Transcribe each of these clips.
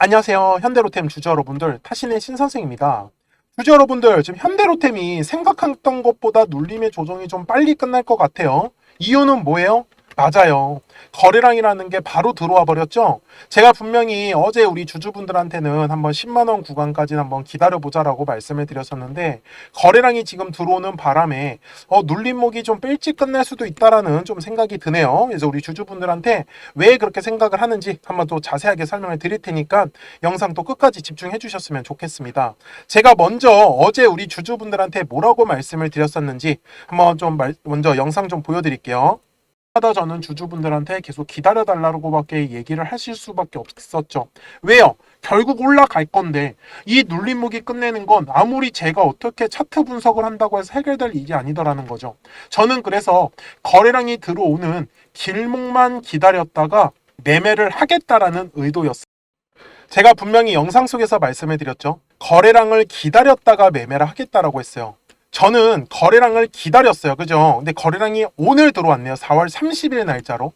안녕하세요. 현대로템 주주 여러분들, 타신의 신선생입니다. 주주 여러분들, 지금 현대로템이 생각했던 것보다 눌림의 조정이 좀 빨리 끝날 것 같아요. 이유는 뭐예요? 맞아요. 거래량이라는 게 바로 들어와 버렸죠. 제가 분명히 어제 우리 주주분들한테는 한번 10만 원 구간까지는 한번 기다려 보자라고 말씀을 드렸었는데 거래량이 지금 들어오는 바람에 어, 눌림목이 좀 일찍 끝날 수도 있다라는 좀 생각이 드네요. 그래서 우리 주주분들한테 왜 그렇게 생각을 하는지 한번 또 자세하게 설명을 드릴 테니까 영상 또 끝까지 집중해 주셨으면 좋겠습니다. 제가 먼저 어제 우리 주주분들한테 뭐라고 말씀을 드렸었는지 한번 좀 말- 먼저 영상 좀 보여드릴게요. 하다 저는 주주분들한테 계속 기다려달라고밖에 얘기를 하실 수밖에 없었죠. 왜요? 결국 올라갈 건데 이 눌림목이 끝내는 건 아무리 제가 어떻게 차트 분석을 한다고 해서 해결될 일이 아니더라는 거죠. 저는 그래서 거래량이 들어오는 길목만 기다렸다가 매매를 하겠다라는 의도였어요. 제가 분명히 영상 속에서 말씀해 드렸죠. 거래량을 기다렸다가 매매를 하겠다라고 했어요. 저는 거래량을 기다렸어요. 그죠? 근데 거래량이 오늘 들어왔네요. 4월 30일 날짜로.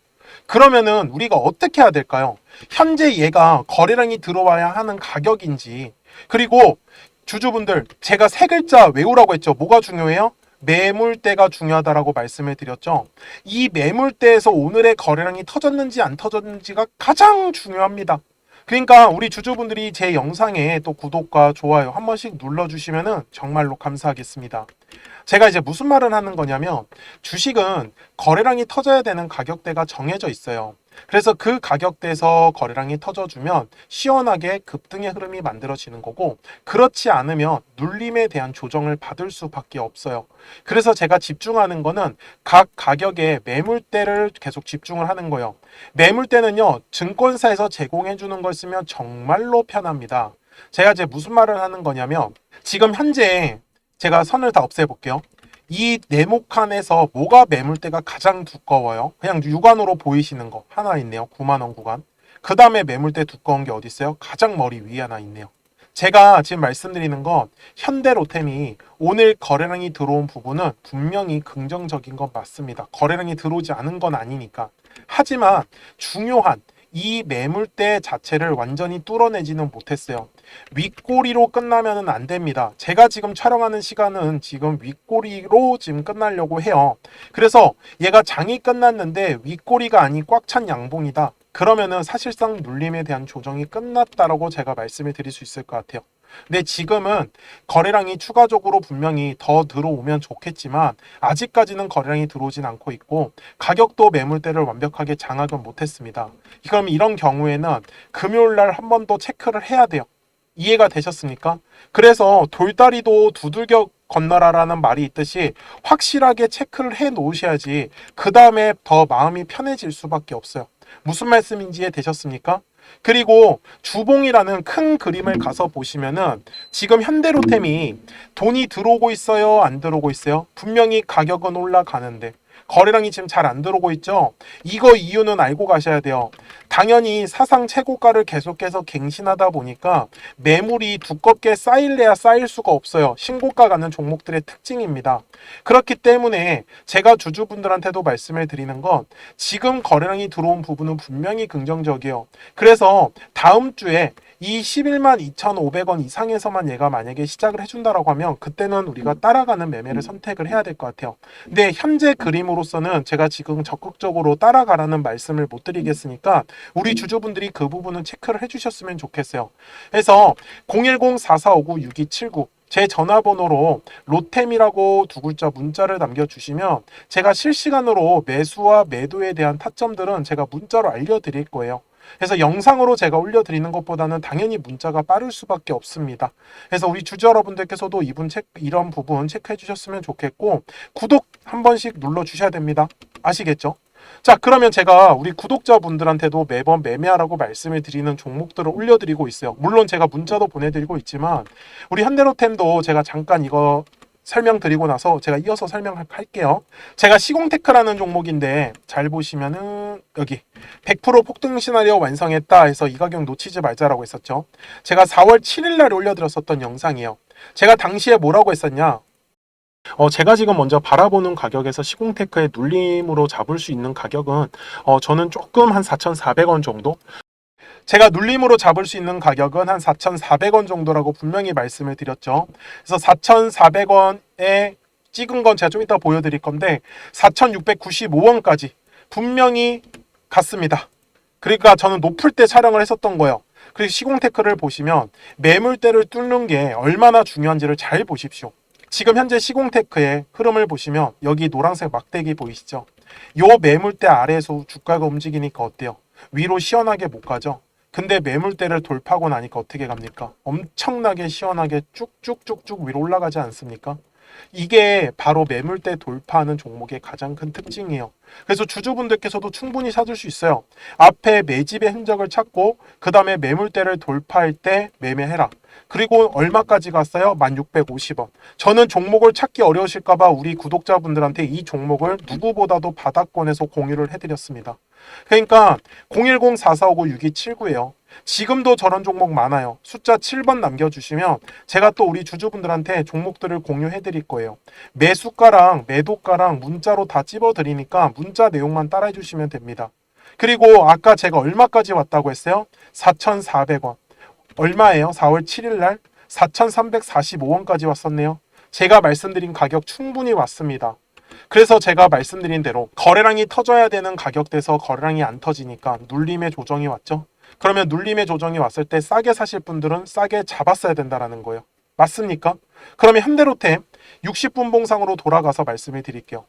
그러면은 우리가 어떻게 해야 될까요? 현재 얘가 거래량이 들어와야 하는 가격인지 그리고 주주분들 제가 세 글자 외우라고 했죠. 뭐가 중요해요? 매물대가 중요하다라고 말씀을 드렸죠. 이 매물대에서 오늘의 거래량이 터졌는지 안 터졌는지가 가장 중요합니다. 그러니까 우리 주주분들이 제 영상에 또 구독과 좋아요 한 번씩 눌러주시면은 정말로 감사하겠습니다. 제가 이제 무슨 말을 하는 거냐면 주식은 거래량이 터져야 되는 가격대가 정해져 있어요. 그래서 그 가격대에서 거래량이 터져주면 시원하게 급등의 흐름이 만들어지는 거고 그렇지 않으면 눌림에 대한 조정을 받을 수밖에 없어요. 그래서 제가 집중하는 거는 각 가격의 매물대를 계속 집중을 하는 거예요. 매물대는요 증권사에서 제공해 주는 걸 쓰면 정말로 편합니다. 제가 이제 무슨 말을 하는 거냐면 지금 현재 제가 선을 다 없애볼게요. 이 네모칸에서 뭐가 매물대가 가장 두꺼워요? 그냥 육안으로 보이시는 거 하나 있네요. 9만 원 구간. 그 다음에 매물대 두꺼운 게 어디 있어요? 가장 머리 위에 하나 있네요. 제가 지금 말씀드리는 건 현대로템이 오늘 거래량이 들어온 부분은 분명히 긍정적인 건 맞습니다. 거래량이 들어오지 않은 건 아니니까. 하지만 중요한 이 매물대 자체를 완전히 뚫어내지는 못했어요. 윗꼬리로 끝나면은 안 됩니다. 제가 지금 촬영하는 시간은 지금 윗꼬리로 지금 끝나려고 해요. 그래서 얘가 장이 끝났는데 윗꼬리가 아닌 꽉 찬 양봉이다. 그러면은 사실상 눌림에 대한 조정이 끝났다라고 제가 말씀을 드릴 수 있을 것 같아요. 근데 지금은 거래량이 추가적으로 분명히 더 들어오면 좋겠지만 아직까지는 거래량이 들어오진 않고 있고 가격도 매물대를 완벽하게 장악은 못했습니다. 그럼 이런 경우에는 금요일 날 한 번 더 체크를 해야 돼요. 이해가 되셨습니까? 그래서 돌다리도 두들겨 건너라라는 말이 있듯이 확실하게 체크를 해 놓으셔야지 그 다음에 더 마음이 편해질 수밖에 없어요. 무슨 말씀인지 되셨습니까? 그리고 주봉이라는 큰 그림을 가서 보시면은 지금 현대로템이 돈이 들어오고 있어요? 안 들어오고 있어요? 분명히 가격은 올라가는데 거래량이 지금 잘 안 들어오고 있죠? 이거 이유는 알고 가셔야 돼요. 당연히 사상 최고가를 계속해서 갱신하다 보니까 매물이 두껍게 쌓일래야 쌓일 수가 없어요. 신고가 가는 종목들의 특징입니다. 그렇기 때문에 제가 주주분들한테도 말씀을 드리는 건 지금 거래량이 들어온 부분은 분명히 긍정적이에요. 그래서 다음 주에 이 11만 2,500원 이상에서만 얘가 만약에 시작을 해준다라고 하면 그때는 우리가 따라가는 매매를 선택을 해야 될 것 같아요. 근데 현재 그림으로서는 제가 지금 적극적으로 따라가라는 말씀을 못 드리겠으니까 우리 주주분들이 그 부분은 체크를 해주셨으면 좋겠어요. 그래서 010-4459-6279제 전화번호로 로템이라고 두 글자 문자를 남겨주시면 제가 실시간으로 매수와 매도에 대한 타점들은 제가 문자로 알려드릴 거예요. 그래서 영상으로 제가 올려드리는 것보다는 당연히 문자가 빠를 수밖에 없습니다. 그래서 우리 주주 여러분들께서도 이분 체크, 이런 부분 체크해 주셨으면 좋겠고 구독 한 번씩 눌러 주셔야 됩니다. 아시겠죠? 자 그러면 제가 우리 구독자분들한테도 매번 매매하라고 말씀을 드리는 종목들을 올려드리고 있어요. 물론 제가 문자도 보내드리고 있지만 우리 현대로템도 제가 잠깐 이거 설명드리고 나서 제가 이어서 설명할게요. 제가 시공테크라는 종목인데 잘 보시면은 여기 100% 폭등 시나리오 완성했다 해서 이 가격 놓치지 말자라고 했었죠. 제가 4월 7일 날 올려드렸었던 영상이에요. 제가 당시에 뭐라고 했었냐? 어, 제가 지금 먼저 바라보는 가격에서 시공테크의 눌림으로 잡을 수 있는 가격은 어, 저는 조금 한 4,400원 정도 제가 눌림으로 잡을 수 있는 가격은 한 4,400원 정도라고 분명히 말씀을 드렸죠. 그래서 4,400원에 찍은 건 제가 좀 이따 보여드릴 건데 4,695원까지 분명히 갔습니다. 그러니까 저는 높을 때 촬영을 했었던 거예요. 그리고 시공 테크를 보시면 매물대를 뚫는 게 얼마나 중요한지를 잘 보십시오. 지금 현재 시공 테크의 흐름을 보시면 여기 노란색 막대기 보이시죠? 요 매물대 아래에서 주가가 움직이니까 어때요? 위로 시원하게 못 가죠? 근데 매물대를 돌파하고 나니까 어떻게 갑니까? 엄청나게 시원하게 쭉쭉쭉쭉 위로 올라가지 않습니까? 이게 바로 매물대 돌파하는 종목의 가장 큰 특징이에요. 그래서 주주분들께서도 충분히 찾을 수 있어요. 앞에 매집의 흔적을 찾고 그 다음에 매물대를 돌파할 때 매매해라. 그리고 얼마까지 갔어요? 1650원. 저는 종목을 찾기 어려우실까봐 우리 구독자분들한테 이 종목을 누구보다도 바닥권에서 공유를 해드렸습니다. 그러니까 010-4459-6279예요. 지금도 저런 종목 많아요. 숫자 7번 남겨주시면 제가 또 우리 주주분들한테 종목들을 공유해 드릴 거예요. 매수가랑 매도가랑 문자로 다 찝어 드리니까 문자 내용만 따라해 주시면 됩니다. 그리고 아까 제가 얼마까지 왔다고 했어요? 4,400원. 얼마예요? 4월 7일 날 4,345원까지 왔었네요. 제가 말씀드린 가격 충분히 왔습니다. 그래서 제가 말씀드린 대로 거래량이 터져야 되는 가격대에서 거래량이 안 터지니까 눌림의 조정이 왔죠. 그러면 눌림의 조정이 왔을 때 싸게 사실 분들은 싸게 잡았어야 된다라는 거예요. 맞습니까? 그러면 현대로템 60분 봉상으로 돌아가서 말씀을 드릴게요.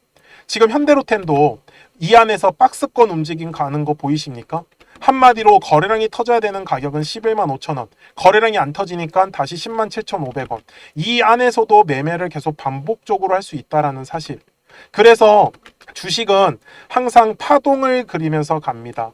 지금 현대로템도 이 안에서 박스권 움직임 가는 거 보이십니까? 한마디로 거래량이 터져야 되는 가격은 11만 5천 원. 거래량이 안 터지니까 다시 10만 7천 500원. 이 안에서도 매매를 계속 반복적으로 할 수 있다라는 사실. 그래서 주식은 항상 파동을 그리면서 갑니다.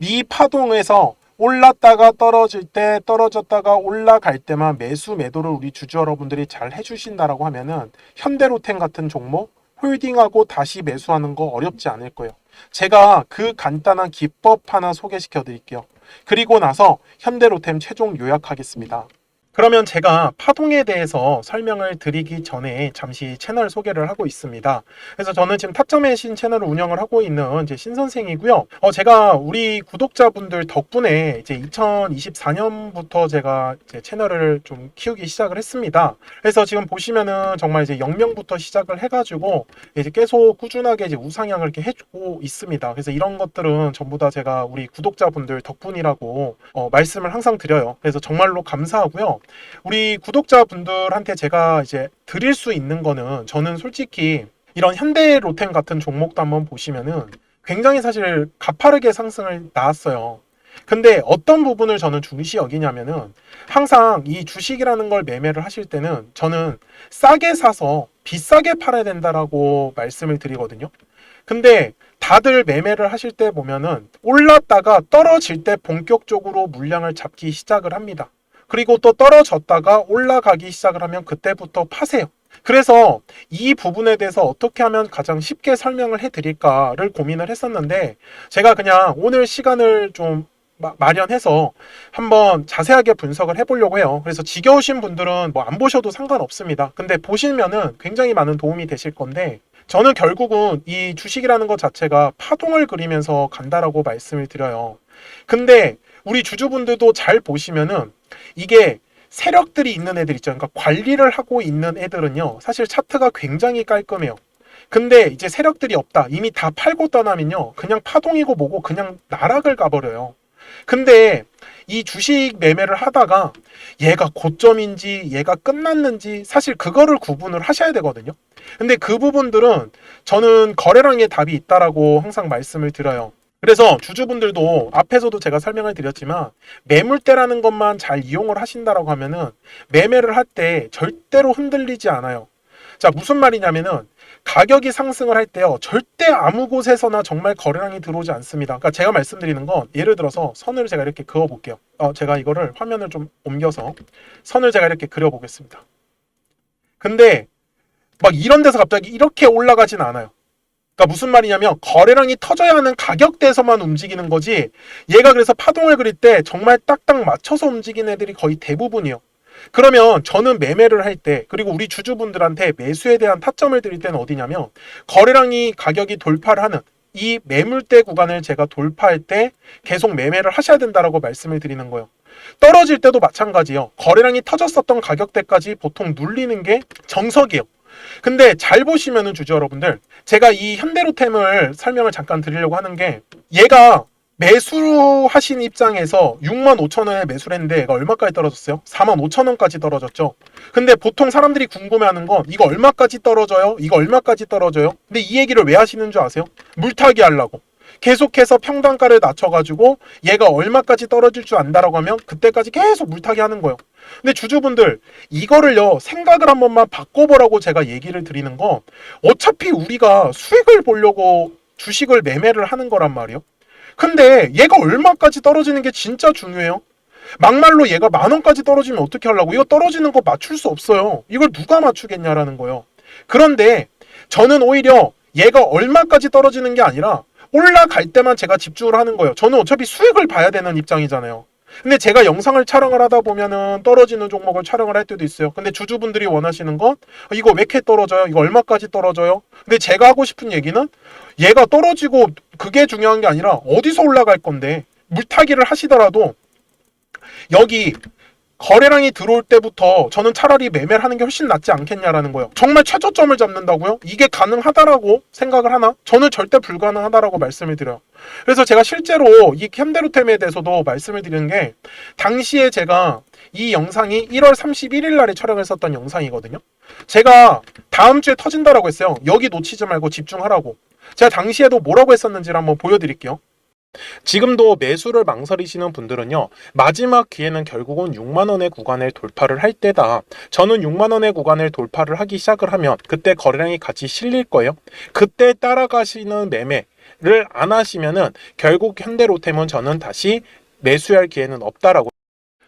이 파동에서 올랐다가 떨어질 때 떨어졌다가 올라갈 때만 매수 매도를 우리 주주 여러분들이 잘 해주신다라고 하면은 현대로템 같은 종목 홀딩하고 다시 매수하는 거 어렵지 않을 거예요. 제가 그 간단한 기법 하나 소개시켜 드릴게요. 그리고 나서 현대로템 최종 요약하겠습니다. 그러면 제가 파동에 대해서 설명을 드리기 전에 잠시 채널 소개를 하고 있습니다. 그래서 저는 지금 타점의 신 채널을 운영을 하고 있는 이제 신 선생이고요. 어, 제가 우리 구독자분들 덕분에 이제 2024년부터 제가 이제 채널을 좀 키우기 시작을 했습니다. 그래서 지금 보시면은 정말 이제 0명부터 시작을 해가지고 이제 계속 꾸준하게 이제 우상향을 이렇게 해주고 있습니다. 그래서 이런 것들은 전부 다 제가 우리 구독자분들 덕분이라고 어, 말씀을 항상 드려요. 그래서 정말로 감사하고요. 우리 구독자분들한테 제가 이제 드릴 수 있는 거는 저는 솔직히 이런 현대 로템 같은 종목도 한번 보시면은 굉장히 사실 가파르게 상승을 나왔어요. 근데 어떤 부분을 저는 중시 여기냐면은 항상 이 주식이라는 걸 매매를 하실 때는 저는 싸게 사서 비싸게 팔아야 된다라고 말씀을 드리거든요. 근데 다들 매매를 하실 때 보면은 올랐다가 떨어질 때 본격적으로 물량을 잡기 시작을 합니다. 그리고 또 떨어졌다가 올라가기 시작을 하면 그때부터 파세요. 그래서 이 부분에 대해서 어떻게 하면 가장 쉽게 설명을 해드릴까를 고민을 했었는데 제가 그냥 오늘 시간을 좀 마- 마련해서 한번 자세하게 분석을 해보려고 해요. 그래서 지겨우신 분들은 뭐 안 보셔도 상관없습니다. 근데 보시면은 굉장히 많은 도움이 되실 건데 저는 결국은 이 주식이라는 것 자체가 파동을 그리면서 간다라고 말씀을 드려요. 근데 우리 주주분들도 잘 보시면은 이게 세력들이 있는 애들 있죠. 그러니까 관리를 하고 있는 애들은요. 사실 차트가 굉장히 깔끔해요. 근데 이제 세력들이 없다. 이미 다 팔고 떠나면요. 그냥 파동이고 뭐고 그냥 나락을 가버려요. 근데 이 주식 매매를 하다가 얘가 고점인지 얘가 끝났는지 사실 그거를 구분을 하셔야 되거든요. 근데 그 부분들은 저는 거래량의 답이 있다라고 항상 말씀을 드려요. 그래서 주주분들도 앞에서도 제가 설명을 드렸지만 매물대라는 것만 잘 이용을 하신다라고 하면은 매매를 할 때 절대로 흔들리지 않아요. 자, 무슨 말이냐면은 가격이 상승을 할 때요. 절대 아무 곳에서나 정말 거래량이 들어오지 않습니다. 그러니까 제가 말씀드리는 건 예를 들어서 선을 제가 이렇게 그어 볼게요. 어, 제가 이거를 화면을 좀 옮겨서 선을 제가 이렇게 그려 보겠습니다. 근데 막 이런 데서 갑자기 이렇게 올라가진 않아요. 그러니까 무슨 말이냐면 거래량이 터져야 하는 가격대에서만 움직이는 거지 얘가 그래서 파동을 그릴 때 정말 딱딱 맞춰서 움직이는 애들이 거의 대부분이요. 그러면 저는 매매를 할 때 그리고 우리 주주분들한테 매수에 대한 타점을 드릴 때는 어디냐면 거래량이 가격이 돌파를 하는 이 매물대 구간을 제가 돌파할 때 계속 매매를 하셔야 된다라고 말씀을 드리는 거예요. 떨어질 때도 마찬가지예요. 거래량이 터졌었던 가격대까지 보통 눌리는 게 정석이에요. 근데 잘 보시면은 주주 여러분들, 제가 이 현대로템을 설명을 잠깐 드리려고 하는 게 얘가 매수하신 입장에서 6만 5천 원에 매수를 했는데 얘가 얼마까지 떨어졌어요? 4만 5천 원까지 떨어졌죠. 근데 보통 사람들이 궁금해하는 건 이거 얼마까지 떨어져요? 이거 얼마까지 떨어져요? 근데 이 얘기를 왜 하시는 줄 아세요? 물타기 하려고. 계속해서 평단가를 낮춰가지고 얘가 얼마까지 떨어질 줄 안다라고 하면 그때까지 계속 물타기 하는 거예요. 근데 주주분들 이거를요 생각을 한 번만 바꿔보라고 제가 얘기를 드리는 건 어차피 우리가 수익을 보려고 주식을 매매를 하는 거란 말이에요. 근데 얘가 얼마까지 떨어지는 게 진짜 중요해요. 막말로 얘가 만 원까지 떨어지면 어떻게 하려고? 이거 떨어지는 거 맞출 수 없어요. 이걸 누가 맞추겠냐라는 거예요. 그런데 저는 오히려 얘가 얼마까지 떨어지는 게 아니라 올라갈 때만 제가 집중을 하는 거예요. 저는 어차피 수익을 봐야 되는 입장이잖아요. 근데 제가 영상을 촬영을 하다 보면은 떨어지는 종목을 촬영을 할 때도 있어요. 근데 주주분들이 원하시는 건 어, 이거 왜 이렇게 떨어져요? 이거 얼마까지 떨어져요? 근데 제가 하고 싶은 얘기는 얘가 떨어지고 그게 중요한 게 아니라 어디서 올라갈 건데 물타기를 하시더라도 여기 거래량이 들어올 때부터 저는 차라리 매매를 하는 게 훨씬 낫지 않겠냐라는 거예요. 정말 최저점을 잡는다고요? 이게 가능하다라고 생각을 하나? 저는 절대 불가능하다라고 말씀을 드려요. 그래서 제가 실제로 이 현대로템에 대해서도 말씀을 드리는 게 당시에 제가 이 영상이 1월 31일 날에 촬영했었던 영상이거든요. 제가 다음 주에 터진다라고 했어요. 여기 놓치지 말고 집중하라고. 제가 당시에도 뭐라고 했었는지를 한번 보여드릴게요. 지금도 매수를 망설이시는 분들은요, 마지막 기회는 결국은 6만 원의 구간을 돌파를 할 때다. 저는 6만 원의 구간을 돌파를 하기 시작을 하면 그때 거래량이 같이 실릴 거예요. 그때 따라가시는 매매를 안 하시면은 결국 현대로템은 저는 다시 매수할 기회는 없다라고.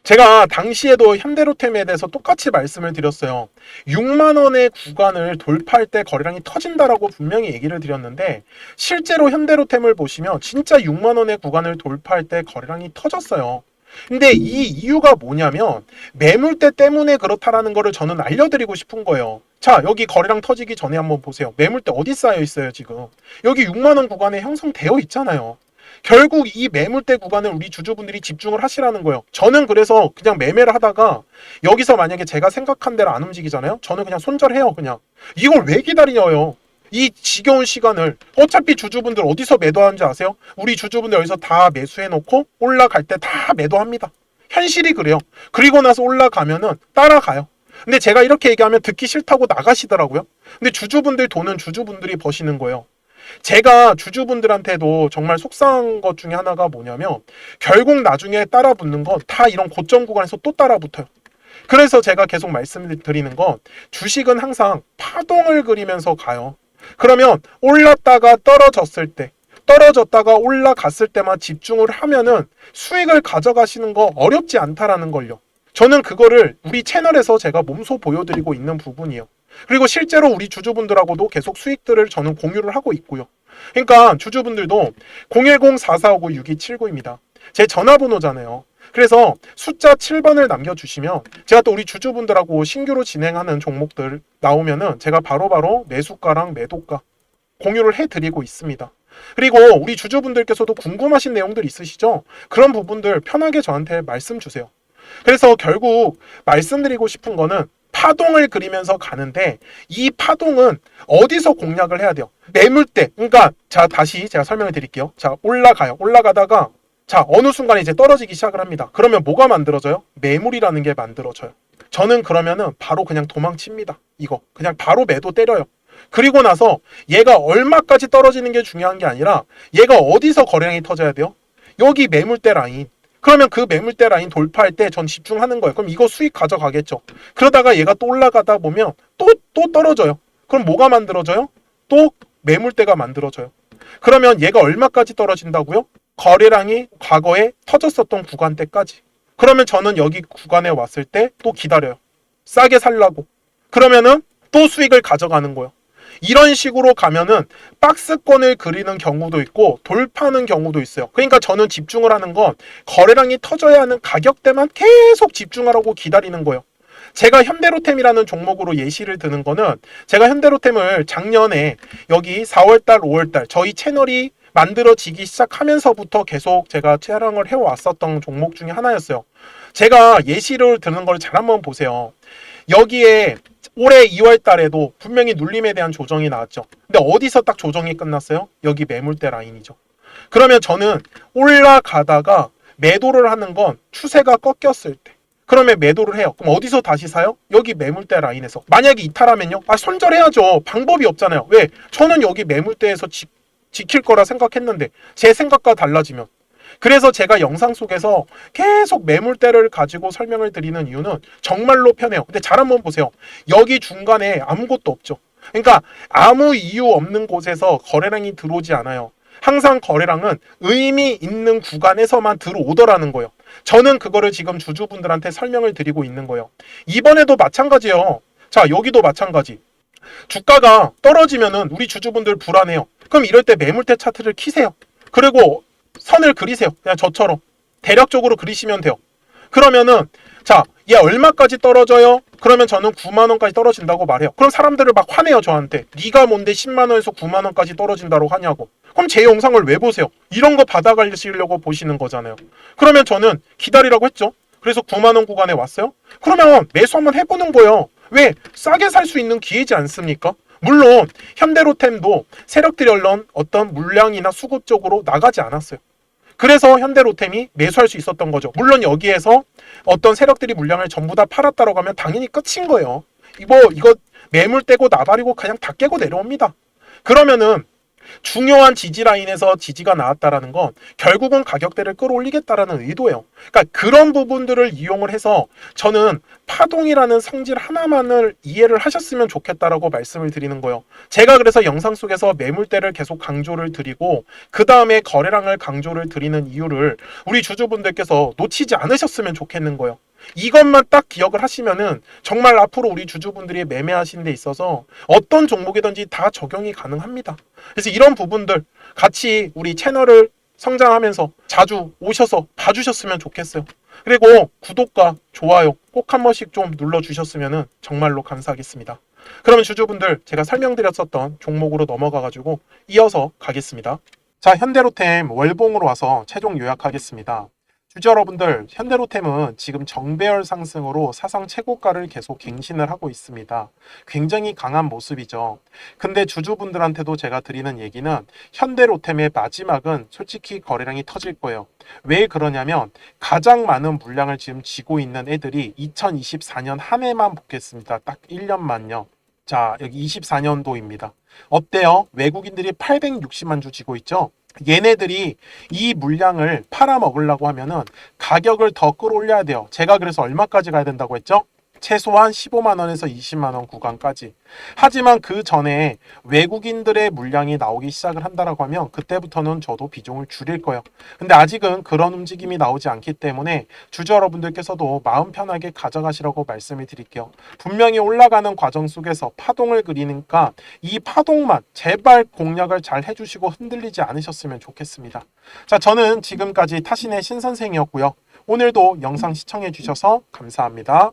제가 당시에도 현대로템에 대해서 똑같이 말씀을 드렸어요. 6만 원의 구간을 돌파할 때 거래량이 터진다라고 분명히 얘기를 드렸는데 실제로 현대로템을 보시면 진짜 6만 원의 구간을 돌파할 때 거래량이 터졌어요. 근데 이 이유가 뭐냐면 매물대 때문에 그렇다라는 거를 저는 알려드리고 싶은 거예요. 자, 여기 거래량 터지기 전에 한번 보세요. 매물대 어디 쌓여 있어요, 지금? 여기 6만 원 구간에 형성되어 있잖아요. 결국 이 매물대 구간을 우리 주주분들이 집중을 하시라는 거예요. 저는 그래서 그냥 매매를 하다가 여기서 만약에 제가 생각한 대로 안 움직이잖아요. 저는 그냥 손절해요, 그냥. 이걸 왜 기다려요? 이 지겨운 시간을 어차피 주주분들 어디서 매도하는지 아세요? 우리 주주분들 여기서 다 매수해놓고 올라갈 때 다 매도합니다. 현실이 그래요. 그리고 나서 올라가면은 따라가요. 근데 제가 이렇게 얘기하면 듣기 싫다고 나가시더라고요. 근데 주주분들 돈은 주주분들이 버시는 거예요. 제가 주주분들한테도 정말 속상한 것 중에 하나가 뭐냐면 결국 나중에 따라 붙는 건 다 이런 고점 구간에서 또 따라 붙어요. 그래서 제가 계속 말씀드리는 건 주식은 항상 파동을 그리면서 가요. 그러면 올랐다가 떨어졌을 때 떨어졌다가 올라갔을 때만 집중을 하면은 수익을 가져가시는 거 어렵지 않다라는 걸요. 저는 그거를 우리 채널에서 제가 몸소 보여드리고 있는 부분이에요. 그리고 실제로 우리 주주분들하고도 계속 수익들을 저는 공유를 하고 있고요. 그러니까 주주분들도 010-4459-6279입니다. 제 전화번호잖아요. 그래서 숫자 7번을 남겨주시면 제가 또 우리 주주분들하고 신규로 진행하는 종목들 나오면은 제가 바로바로 매수가랑 매도가 공유를 해드리고 있습니다. 그리고 우리 주주분들께서도 궁금하신 내용들 있으시죠? 그런 부분들 편하게 저한테 말씀 주세요. 그래서 결국 말씀드리고 싶은 거는 파동을 그리면서 가는데 이 파동은 어디서 공략을 해야 돼요? 매물대. 그러니까 자 다시 제가 설명을 드릴게요. 자 올라가요. 올라가다가 자 어느 순간에 이제 떨어지기 시작을 합니다. 그러면 뭐가 만들어져요? 매물이라는 게 만들어져요. 저는 그러면은 바로 그냥 도망칩니다. 이거 그냥 바로 매도 때려요. 그리고 나서 얘가 얼마까지 떨어지는 게 중요한 게 아니라 얘가 어디서 거래량이 터져야 돼요? 여기 매물대 라인. 그러면 그 매물대 라인 돌파할 때 전 집중하는 거예요. 그럼 이거 수익 가져가겠죠. 그러다가 얘가 또 올라가다 보면 또, 또 떨어져요. 그럼 뭐가 만들어져요? 또 매물대가 만들어져요. 그러면 얘가 얼마까지 떨어진다고요? 거래량이 과거에 터졌었던 구간대까지. 그러면 저는 여기 구간에 왔을 때 또 기다려요. 싸게 살라고. 그러면은 또 수익을 가져가는 거예요. 이런 식으로 가면은 박스권을 그리는 경우도 있고 돌파하는 경우도 있어요. 그러니까 저는 집중을 하는 건 거래량이 터져야 하는 가격대만 계속 집중하라고 기다리는 거예요. 제가 현대로템이라는 종목으로 예시를 드는 거는 제가 현대로템을 작년에 여기 4월달, 5월달 저희 채널이 만들어지기 시작하면서부터 계속 제가 촬영을 해왔었던 종목 중에 하나였어요. 제가 예시를 드는 걸 잘 한번 보세요. 여기에 올해 2월 달에도 분명히 눌림에 대한 조정이 나왔죠. 근데 어디서 딱 조정이 끝났어요? 여기 매물대 라인이죠. 그러면 저는 올라가다가 매도를 하는 건 추세가 꺾였을 때. 그러면 매도를 해요. 그럼 어디서 다시 사요? 여기 매물대 라인에서. 만약에 이탈하면요? 아, 손절해야죠. 방법이 없잖아요. 왜? 저는 여기 매물대에서 지, 지킬 거라 생각했는데 제 생각과 달라지면. 그래서 제가 영상 속에서 계속 매물대를 가지고 설명을 드리는 이유는 정말로 편해요. 근데 잘 한번 보세요. 여기 중간에 아무것도 없죠. 그러니까 아무 이유 없는 곳에서 거래량이 들어오지 않아요. 항상 거래량은 의미 있는 구간에서만 들어오더라는 거예요. 저는 그거를 지금 주주분들한테 설명을 드리고 있는 거예요. 이번에도 마찬가지예요. 자, 여기도 마찬가지. 주가가 떨어지면은 우리 주주분들 불안해요. 그럼 이럴 때 매물대 차트를 키세요. 그리고 선을 그리세요. 그냥 저처럼. 대략적으로 그리시면 돼요. 그러면은 자, 얘 얼마까지 떨어져요? 그러면 저는 9만 원까지 떨어진다고 말해요. 그럼 사람들을 막 화내요, 저한테. 네가 뭔데 10만 원에서 9만 원까지 떨어진다고 하냐고. 그럼 제 영상을 왜 보세요? 이런 거 받아가시려고 보시는 거잖아요. 그러면 저는 기다리라고 했죠. 그래서 9만 원 구간에 왔어요. 그러면 매수 한번 해보는 거예요. 왜? 싸게 살 수 있는 기회지 않습니까? 물론 현대로템도 세력들이 얼른 어떤 물량이나 수급 쪽으로 나가지 않았어요. 그래서 현대로템이 매수할 수 있었던 거죠. 물론 여기에서 어떤 세력들이 물량을 전부 다 팔았다라고 하면 당연히 끝인 거예요. 이거 이거 매물 떼고 나발이고 그냥 다 깨고 내려옵니다. 그러면은 중요한 지지 라인에서 지지가 나왔다라는 건 결국은 가격대를 끌어올리겠다라는 의도예요. 그러니까 그런 부분들을 이용을 해서 저는 파동이라는 성질 하나만을 이해를 하셨으면 좋겠다라고 말씀을 드리는 거예요. 제가 그래서 영상 속에서 매물대를 계속 강조를 드리고 그 다음에 거래량을 강조를 드리는 이유를 우리 주주분들께서 놓치지 않으셨으면 좋겠는 거예요. 이것만 딱 기억을 하시면은 정말 앞으로 우리 주주분들이 매매하시는 데 있어서 어떤 종목이든지 다 적용이 가능합니다. 그래서 이런 부분들 같이 우리 채널을 성장하면서 자주 오셔서 봐주셨으면 좋겠어요. 그리고 구독과 좋아요 꼭 한 번씩 좀 눌러주셨으면 정말로 감사하겠습니다. 그러면 주주분들 제가 설명드렸었던 종목으로 넘어가가지고 이어서 가겠습니다. 자, 현대로템 월봉으로 와서 최종 요약하겠습니다. 주주 여러분들, 현대로템은 지금 정배열 상승으로 사상 최고가를 계속 갱신을 하고 있습니다. 굉장히 강한 모습이죠. 근데 주주분들한테도 제가 드리는 얘기는 현대로템의 마지막은 솔직히 거래량이 터질 거예요. 왜 그러냐면 가장 많은 물량을 지금 쥐고 있는 애들이 2024년 한 해만 보겠습니다. 딱 1년만요. 자, 여기 24년도입니다. 어때요? 외국인들이 860만 주 쥐고 있죠? 얘네들이 이 물량을 팔아먹으려고 하면은 가격을 더 끌어올려야 돼요. 제가 그래서 얼마까지 가야 된다고 했죠? 최소한 15만 원에서 20만 원 구간까지. 하지만 그 전에 외국인들의 물량이 나오기 시작을 한다라고 하면 그때부터는 저도 비중을 줄일 거예요. 근데 아직은 그런 움직임이 나오지 않기 때문에 주주 여러분들께서도 마음 편하게 가져가시라고 말씀을 드릴게요. 분명히 올라가는 과정 속에서 파동을 그리니까 이 파동만 제발 공략을 잘 해주시고 흔들리지 않으셨으면 좋겠습니다. 자, 저는 지금까지 타신의 신선생이었고요. 오늘도 영상 시청해 주셔서 감사합니다.